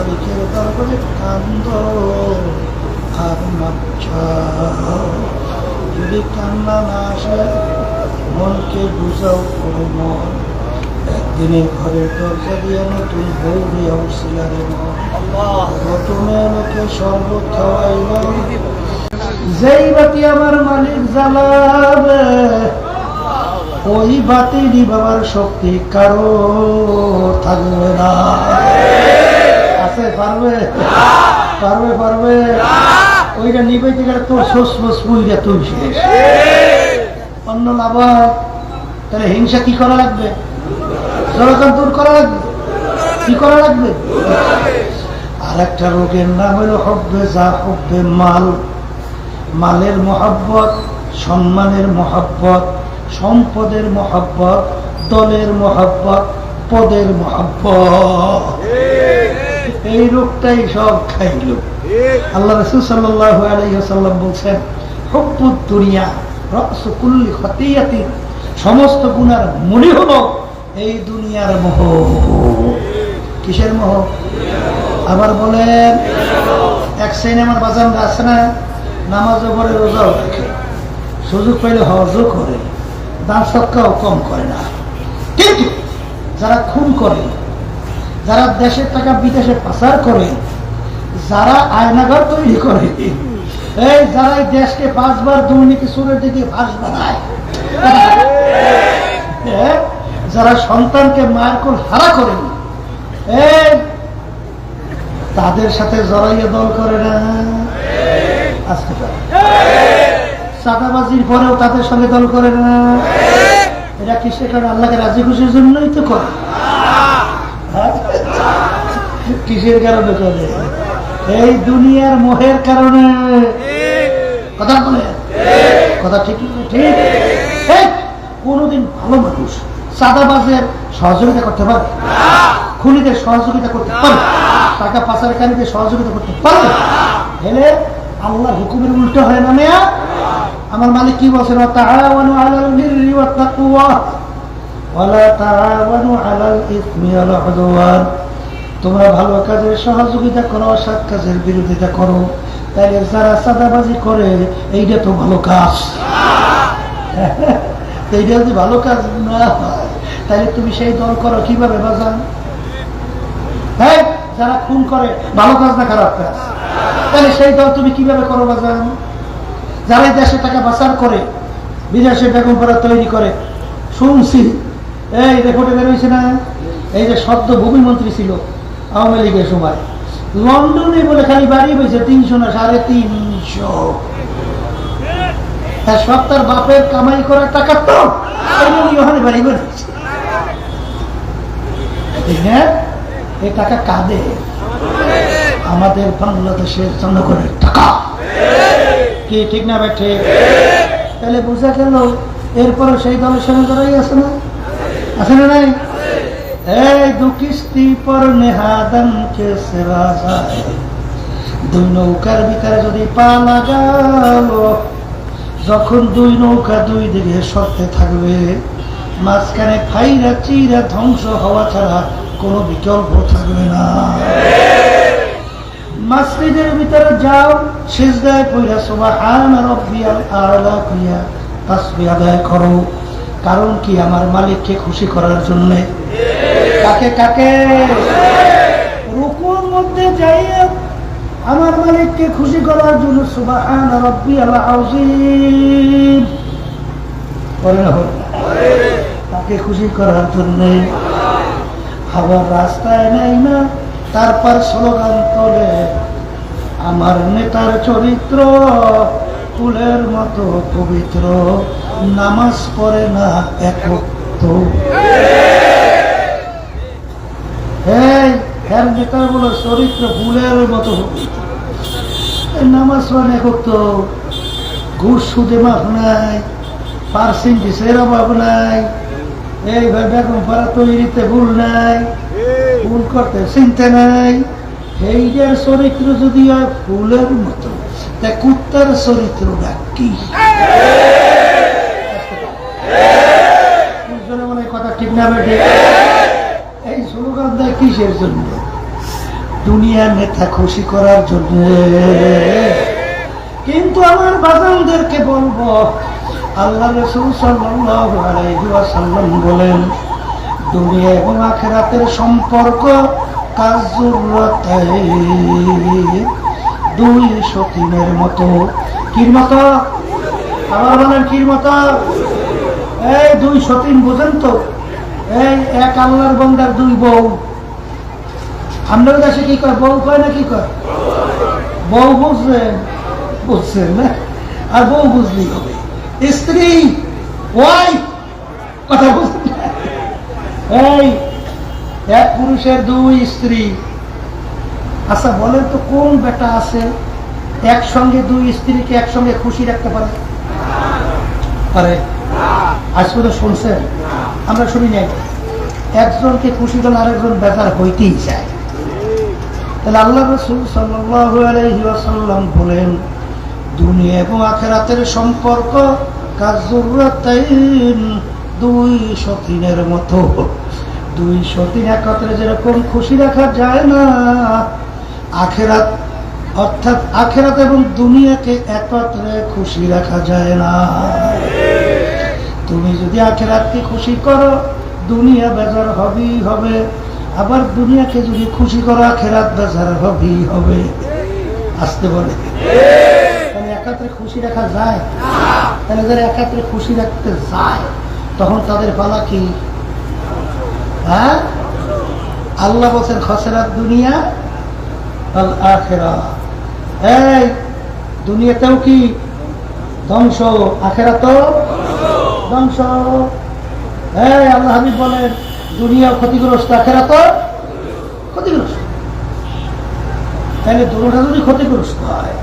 মালিকের দরবারে কান্দ আর যদি কান্না না আসে মনকে বুঝাও করে মন একদিনে ঘরের দরজা দিয়ে নতুন বউ দিয়ে উঠছিলারে মন নতুনে লোকে শরবত খাওয়াইলাম যেই বাতি আমার মালিক জ্বালাবে, ওই বাতি নিবাবার শক্তি কারও থাকবে না। পারবে? পারবে পারবে? ওইটা নিবাইতে গেলে তোর সোস ফোস তুই শেষ অন্য লাভ তাহলে হিংসা কি করা লাগবে? জনগণ দূর করা লাগবে? কি করা লাগবে? আর একটা রোগের নাম হলো হব্বে যা, হব্বে মাল। মালের মহাব্বত, সম্মানের মহাব্বত, সম্পদের মহাব্বত, দলের মহাব্বত, পদের মহাব্বত। এই রোগটাই সব খাইল। আল্লাহ রসুল আলাইসাল্লাম বলছেন দুনিয়া সমস্ত গুণার মূলই হলো এই দুনিয়ার মোহ। কিসের মোহ? আবার বলেন, এক আমার বাজার আছে না, নামাজও পড়ে, রোজাও রাখে। সুযোগ পাইলে হজও করে, দান সৎকাও কম করে না। কিন্তু যারা খুন করে যারা দেশের টাকা বিদেশে পাচার করে, যারা আয়নাঘর তৈরি করে, এই যারা দেশকে পাঁচবার দুর্নীতি সুরের দিকে ভাস বানায় হ্যাঁ? যারা সন্তানকে মায়ের কোল হারা করে, এই, তাদের সাথে জড়াইয়ে দল করে না আসতে চাঁদাবাজির পরেও তাদের সঙ্গে দল করে না এরা কিসের কারণে আল্লাহকে রাজি খুশির জন্যই তো করে হ্যাঁ? কিসের কারণে করে এই দুনিয়ার মোহের কারণে। কথা বলে? কথা ঠিক ঠিক? কোনোদিন ভালো মানুষ চাঁদাবাজের সহযোগিতা করতে পারে? খুনিদের সহযোগিতা করতে পারে? টাকা পাচারকারীদের সহযোগিতা করতে পারে? হেলে আল্লাহ হুকুমের উল্টো হয় না মেয়া? আমার মালিক কি বলছেন? তাআওয়ানু আলাল বিররি ওয়াত তাকওয়া। তোমরা ভালো কাজের সহযোগিতা করো সৎ কাজের বিরোধিতা করো। তাইলে যারা সাদাবাজি করে, এইটা তো ভালো কাজ। এইটা যদি ভালো কাজ না হয় তাহলে তুমি সেই দল করো কীভাবে, বাজান? হ্যাঁ যারা খুন করে, ভালো কাজ না খারাপ কাজ? তাহলে সেই দল তুমি কীভাবে করো, বাজান? যারা দেশে টাকা পাচার করে, বিদেশে বেগম পড়া তৈরি করে, শুনছি। এই রেকর্ডে বেরোইছে না? এই যে সদ্য ভূমিমন্ত্রী ছিল। আওয়ামী লীগের সময়। লন্ডনে বলে খালি বাড়ি হয়েছে তিনশো না সাড়ে তিনশো। সব বাপের কামাই করার টাকা তো। ওখানে বাড়ি করেছে টাকা আমাদের বাংলাদেশের জনগণের টাকা। কি ঠিক না ঠিক? তাহলে বোঝা গেল এরপরে সেই দলের সঙ্গে জড়াই আছে না? আছে না নাই? দু কিস্তি পর নেহাদন কে সেবা যায় দুই নৌকার ভিতরে যদি পা লাগালো যখন দুই নৌকা দুই দিকে সরতে থাকবে, মাঝখানে ফাইরা চিরা ধ্বংস হওয়া ছাড়া কোনো বিকল্প থাকবে না। মসজিদের ভিতরে যাও, সিজদায় পইরা সুবহান রাব্বিয়াল আলা কইয়া তাসবিহ আদায় করো। কারণ কি, আমার মালিককে খুশি করার জন্য কাকে কাকে? রুকুর মধ্যে যাইয়া আমার মালিককে খুশি করার জন্য সুবহান করে না তাকে খুশি করার জন্য আবার রাস্তায় নেই না, তারপর স্লোগান তোলে, আমার নেতার চরিত্র ফুলের মতো পবিত্র, নামাজ পড়ে না একত্র হ্যার নেতার বলো চরিত্র ফুলের মতো এই নামাজ মানে একত্র ঘুষ সুদে মাফ নাই পার্সেন্টেজের অভাব নাই এইভাবে বেগম পাড়া তৈরিতে ভুল নাই, ভুল করতে চিনতে নাই। এইটার চরিত্র যদি হয় ফুলের মতো, তা কুত্তার চরিত্রটা কি? মনে হয় কথা ঠিক না বেটে এই স্লোগান দেয় কিসের জন্য? দুনিয়ার নেতা খুশি করার জন্য। কিন্তু আমার বাজানদেরকে বলব আল্লাহ রসুল ওয়াসাল্লাম বলেন, দুনিয়া এবং আখেরাতের সম্পর্ক দুই সতীনের মতো। কির মতো? আবার বলেন, কির মতো? এই দুই সতীন বোঝেন তো? এই এক আল্লাহর বন্দার দুই বউ। আপনার কাছে কি কয়? বউ কয় না কি কয়? বউ বুঝলেন বুঝছেন না। আর বউ বুঝলি হবে। স্ত্রী ওয়াই কথা? এই, এক পুরুষের দুই স্ত্রী। আচ্ছা বলেন তো কোন বেটা আছে একসঙ্গে দুই স্ত্রীকে একসঙ্গে খুশি রাখতে পারে? পারে। আজ পর্যন্ত শুনছেন? আমরা শুনি নাই। একজনকে খুশি করলে আরেকজন বেকার হইতেই চায়। তাহলে আল্লাহ রসুল আলাইহি বলেন, দুনিয়া এবং আখেরাতের সম্পর্ক কাজুরাতাইন দুই সতীনের মতো। দুই সতীন একত্রে যেরকম খুশি রাখা যায় না, আখেরাত অর্থাৎ আখেরাত এবং দুনিয়াকে একত্রে খুশি রাখা যায় না। তুমি যদি আখেরাতকে খুশি করো, দুনিয়া বেজার হবেই হবে। আবার দুনিয়াকে যদি খুশি করা আখেরাত বেজার হবেই হবে, আসতে বলে। একাত্রে খুশি রাখা যায়? তাহলে যারা একাত্রে খুশি রাখতে যায়, তখন তাদের পালা কি? হ্যাঁ? আল্লাহ বলছেন, খসেরাত দুনিয়া আখেরা। এই, দুনিয়াতেও কি ধ্বংস আখেরা তো ধ্বংস? এই, আল্লাহ হাবিব বলেন দুনিয়া ক্ষতিগ্রস্ত আখেরা তো ক্ষতিগ্রস্ত। তাহলে দুটোটা যদি ক্ষতিগ্রস্ত হয়,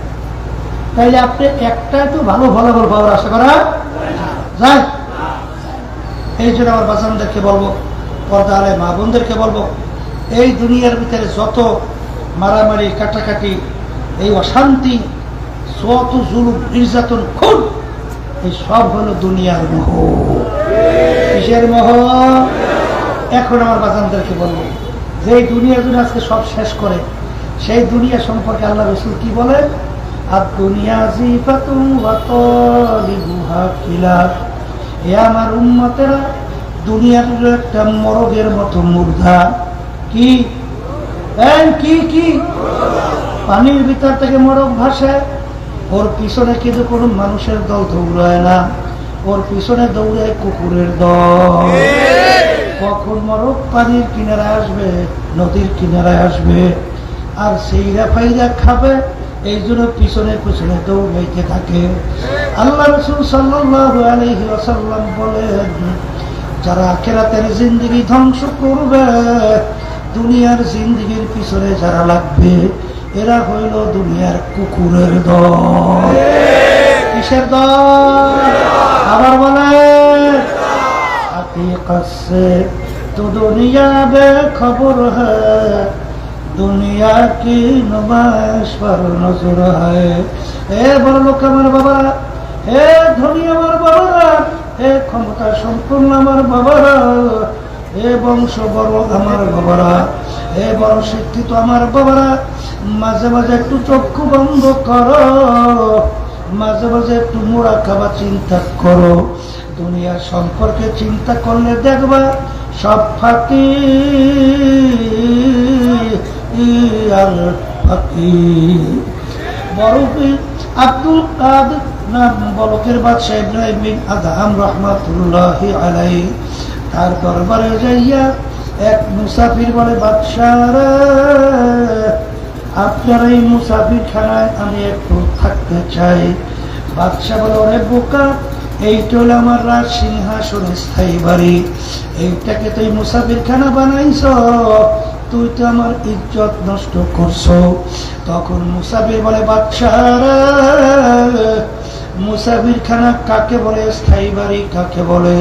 তাইলে আপনি একটা একটু ভালো ফলাফল পাওয়ার আশা করা যায়। এই জন্য আমার বাজানদেরকে বলব পর্দা আলে মা বোনদেরকে বলব, এই দুনিয়ার ভিতরে যত মারামারি, কাটাকাটি, এই অশান্তি, যত জুলুম, নির্যাতন, খুন, এই সব হলো দুনিয়ার মোহ। কিসের মোহ? এখন আমার বাজানদেরকে বলব যে এই দুনিয়া যদি আজকে সব শেষ করে, সেই দুনিয়া সম্পর্কে আল্লাহ রসুল কি বলেন? আর দুনিয়া এ আমার উম্মতেরা, দুনিয়ার একটা মরগের মতো মুর্ধা কি? এই কি কি? পানির ভিতর থেকে মরক ভাসে। ওর পিছনে কিন্তু কোনো মানুষের দল দৌড়ায় না। ওর পিছনে দৌড়ায় কুকুরের দল। কখন মরক পানির কিনারায় আসবে, নদীর কিনারায় আসবে। আর সেইরা ফাইরা খাবে, এই জন্য পিছনে পিছনে দৌড়াইতে থাকে। আল্লাহ রসুল ওয়াসাল্লাম বলেন, যারা আখেরাতের জিন্দগি ধ্বংস করবে, দুনিয়ার জিন্দগির পিছনে যারা লাগবে, এরা হইল দুনিয়ার কুকুরের দল। কিসের দল? আবার বলে हकीकत से तो दुनिया बेखबर है দুনিয়া কি নুমাইশ पर নজর है এ বড় লোক আমার বাবা হে ধনী আমার বাবারা হে ক্ষমতা সম্পূর্ণ আমার বাবারা হে বংশ বড় আমার বাবারা হে বড় শিক্ষিত আমার বাবারা মাঝে মাঝে একটু চক্ষু বন্ধ করো মাঝে মাঝে একটু মোড়া খাবার চিন্তা করো দুনিয়ার সম্পর্কে চিন্তা করলে দেখবা সব ফাঁকি আর ফাঁকি। বরফি আব্দুল কাদের নাম বলকের বাদশাহ ইব্রাহিম বিন আদহাম রহমাতুল্লাহ আলাই তার দরবারে যাইয়া এক মুসাফির বলে বাদশাহ আপনার এই মুসাফির খানায় আমি একটু থাকতে চাই। বাদশাহ বলে, ওরে বোকা এইটা হলো আমার রাজ সিংহাসন স্থায়ী বাড়ি। এইটাকে তুই মুসাফির খানা বানাইছ, তুই তো আমার ইজ্জত নষ্ট করছ। তখন মুসাফির বলে বাচ্চারা মুসাফির খানা কাকে বলে? স্থায়ী বাড়ি কাকে বলে?